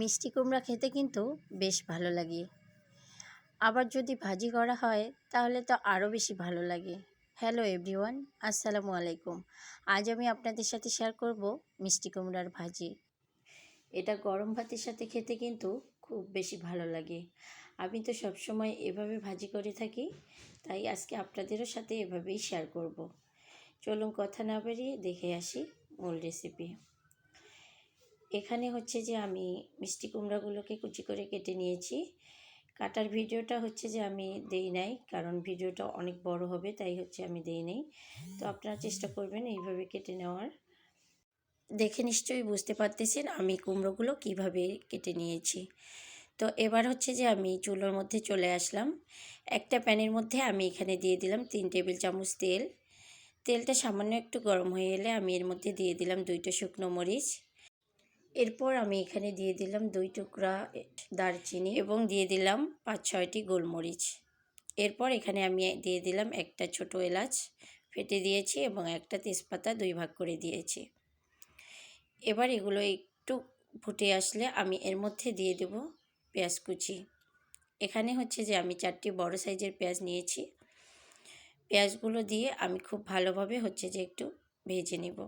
মিষ্টি কুমড়া খেতে কিন্তু বেশ ভালো লাগে। আবার যদি ভাজি করা হয়, তাহলে তো আরও বেশি ভালো লাগে। হ্যালো এভরিওয়ান, আসসালামু আলাইকুম। আজ আমি আপনাদের সাথে শেয়ার করব মিষ্টি কুমড়ার ভাজি। এটা গরম ভাতের সাথে খেতে কিন্তু খুব বেশি ভালো লাগে। আমি তো সবসময় এভাবে ভাজি করে থাকি, তাই আজকে আপনাদেরও সাথে এভাবেই শেয়ার করব। চলুন কথা না বেরিয়ে দেখে আসি মূল রেসিপি এখানে হচ্ছে যে আমি মিষ্টি কুমড়াগুলোকে কুচি করে কেটে নিয়েছি। কাটার ভিডিওটা হচ্ছে যে আমি দেই নাই, কারণ ভিডিওটা অনেক বড় হবে, তাই হচ্ছে আমি দেই নাই। তো আপনারা চেষ্টা করবেন এইভাবে কেটে নেওয়ার। দেখে নিশ্চয়ই বুঝতে পারতেছেন আমি কুমড়োগুলো কীভাবে কেটে নিয়েছি। তো এবার হচ্ছে যে আমি চুলোর মধ্যে চলে আসলাম। একটা প্যানের মধ্যে আমি এখানে দিয়ে দিলাম তিন টেবিল চামচ তেল। তেলটা সামান্য একটু গরম হয়ে এলে আমি এর মধ্যে দিয়ে দিলাম দুইটা শুকনো মরিচ। এরপর আমি এখানে দিয়ে দিলাম দুই টুকরা দারচিনি এবং দিয়ে দিলাম পাঁচ ছয়টি গোলমরিচ। এরপর এখানে আমি দিয়ে দিলাম একটা ছোট এলাচ, ফেটে দিয়েছি এবং একটা তেজপাতা দুই ভাগ করে দিয়েছি। এবার এগুলো একটু ফুটে আসলে আমি এর মধ্যে দিয়ে দেব পেঁয়াজ কুচি। এখানে হচ্ছে যে আমি চারটি বড় সাইজের পেঁয়াজ নিয়েছি। পেঁয়াজগুলো দিয়ে আমি খুব ভালোভাবে হচ্ছে যে একটু ভেজে নেব।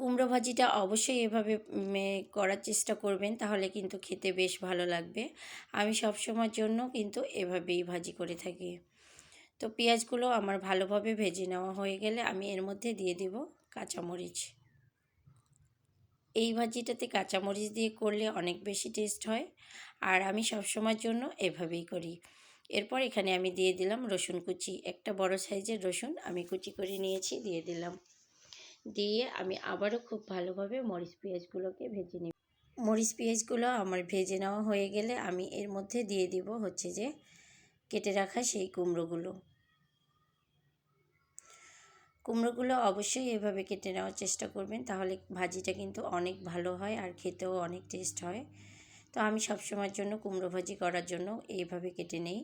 কুমড়ো ভাজিটা অবশ্যই এভাবে করার চেষ্টা করবেন, তাহলে কিন্তু খেতে বেশ ভালো লাগবে। আমি সব সময়ের জন্য কিন্তু এভাবেই ভাজি করে থাকি। তো পেঁয়াজগুলো আমার ভালোভাবে ভেজে নেওয়া হয়ে গেলে আমি এর মধ্যে দিয়ে দেব কাঁচামরিচ। এই ভাজিটাতে কাঁচামরিচ দিয়ে করলে অনেক বেশি টেস্ট হয়, আর আমি সবসময়ের জন্য এভাবেই করি। এরপর এখানে আমি দিয়ে দিলাম রসুন কুচি। একটা বড় সাইজের রসুন আমি কুচি করে নিয়েছি, দিয়ে দিলাম। দিয়ে আমি আবারও খুব ভালোভাবে মরিচ পেঁয়াজগুলোকে ভেজে নিই মরিচ পেঁয়াজগুলো আমার ভেজে নেওয়া হয়ে গেলে আমি এর মধ্যে দিয়ে দিব হচ্ছে যে কেটে রাখা সেই কুমড়োগুলো। কুমড়োগুলো অবশ্যই এভাবে কেটে নেওয়ার চেষ্টা করবেন, তাহলে ভাজিটা কিন্তু অনেক ভালো হয় আর খেতেও অনেক টেস্ট হয়। তো আমি সবসময়ের জন্য কুমড়ো ভাজি করার জন্য এইভাবে কেটে নেই।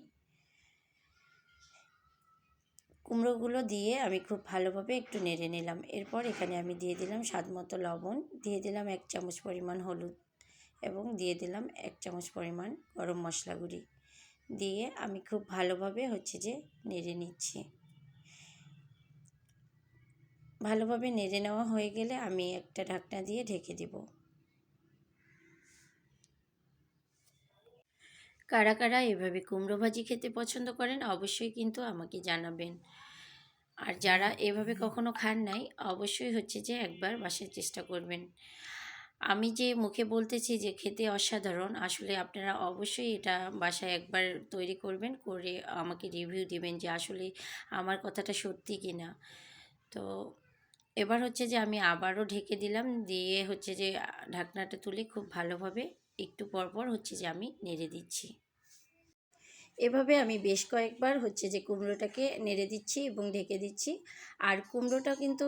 কুমড়োগুলো দিয়ে আমি খুব ভালোভাবে একটু নেড়ে নিলাম। এরপর এখানে আমি দিয়ে দিলাম স্বাদ মতো লবণ। দিয়ে দিলাম এক চামচ পরিমাণ হলুদ এবং দিয়ে দিলাম এক চামচ পরিমাণ গরম মশলা গুঁড়ি। দিয়ে আমি খুব ভালোভাবে হচ্ছে যে নেড়ে নিচ্ছি। ভালোভাবে নেড়ে নেওয়া হয়ে গেলে আমি একটা ঢাকনা দিয়ে ঢেকে দেব। কারা কারা এভাবে কুমড়ো ভাজি খেতে পছন্দ করেন অবশ্যই কিন্তু আমাকে জানাবেন। আর যারা এভাবে কখনো খান নাই, অবশ্যই হচ্ছে যে একবার বাসার চেষ্টা করবেন। আমি যে মুখে বলতেছি যে খেতে অসাধারণ, আসলে আপনারা অবশ্যই এটা বাসায় একবার তৈরি করবেন, করে আমাকে রিভিউ দিবেন যে আসলে আমার কথাটা সত্যি কি না তো এবার হচ্ছে যে আমি আবারও ঢেকে দিলাম, দিয়ে হচ্ছে যে ঢাকনাটা তুলে খুব ভালোভাবে একটু পরপর হচ্ছে যে আমি নেড়ে দিচ্ছি। এভাবে আমি বেশ কয়েকবার হচ্ছে যে কুমড়োটাকে নেড়ে দিচ্ছি এবং ঢেকে দিচ্ছি। আর কুমড়োটা কিন্তু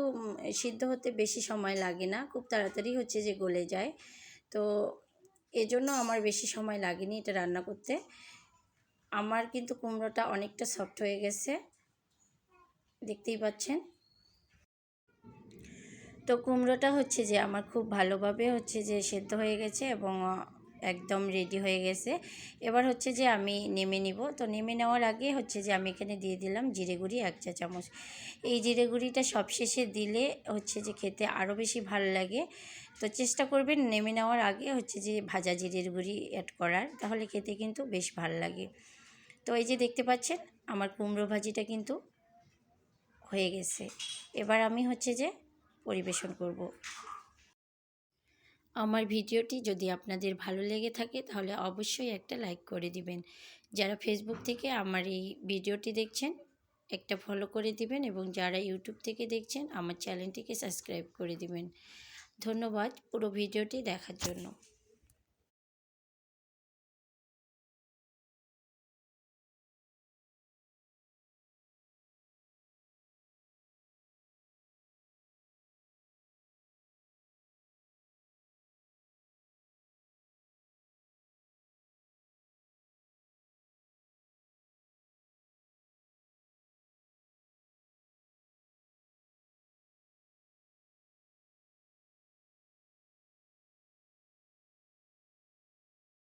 সিদ্ধ হতে বেশি সময় লাগে না, খুব তাড়াতাড়ি হচ্ছে যে গলে যায়। তো এজন্য আমার বেশি সময় লাগেনি এটা রান্না করতে। আমার কিন্তু কুমড়োটা অনেকটা সফট হয়ে গেছে। দেখতেই পাচ্ছেন? তো কুমড়োটা হচ্ছে যে আমার খুব ভালোভাবে হচ্ছে যে সেদ্ধ হয়ে গেছে এবং একদম রেডি হয়ে গেছে। এবার হচ্ছে যে আমি নেমে নিব। তো নেমে নেওয়ার আগে হচ্ছে যে আমি এখানে দিয়ে দিলাম জিরে গুঁড়ি এক চা চামচ। এই জিরে গুঁড়িটা সবশেষে দিলে হচ্ছে যে খেতে আরও বেশি ভালো লাগে। তো চেষ্টা করবেন নেমে নেওয়ার আগে হচ্ছে যে ভাজা জিরের গুঁড়ি অ্যাড করার। তাহলে খেতে কিন্তু বেশ ভালো লাগে। তো এই যে দেখতে পাচ্ছেন, আমার কুমড়ো ভাজিটা কিন্তু হয়ে গেছে। এবার আমি হচ্ছে যে পরিবেশন করব। আমার ভিডিওটি যদি আপনাদের ভালো লেগে থাকে, তাহলে অবশ্যই একটা লাইক করে দিবেন। যারা ফেসবুক থেকে আমার এই ভিডিওটি দেখছেন, একটা ফলো করে দিবেন এবং যারা ইউটিউব থেকে দেখছেন, আমার চ্যানেলটিকে সাবস্ক্রাইব করে দিবেন। ধন্যবাদ পুরো ভিডিওটি দেখার জন্য।